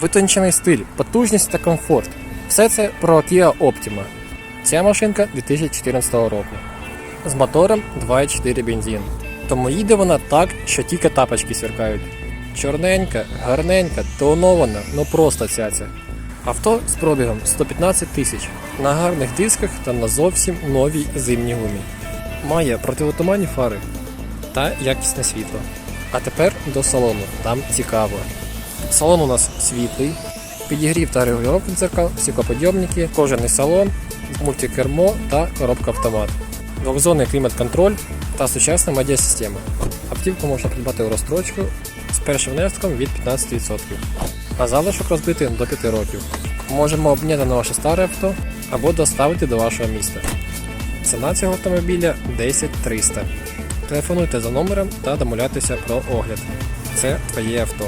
витончений стиль, потужність та комфорт. Все це про Kia Optima. Ця машинка 2014 року. З мотором 2,4 бензин. Тому їде вона так, що тільки тапочки сверкають. Чорненька, гарненька, тонована, ну просто цяця. Авто з пробігом 115 тисяч на гарних дисках та на зовсім новій зимній гумі. Має противотуманні фари та якісне світло. А тепер до салону, там цікаво. Салон у нас світлий, підігрів та регулювання дзеркал, стеклоподйомники, кожаний салон, мультикермо та коробка автомат. Двохзонний клімат-контроль та сучасна медіасистема. Автівку можна придбати у розстрочку з першим внеском від 15%, а залишок розбити до 5 років. Можемо обміняти на ваше старе авто або доставити до вашого міста. Ціна цього автомобіля 10 300. Телефонуйте за номером та домовляйтеся про огляд. Це твоє авто.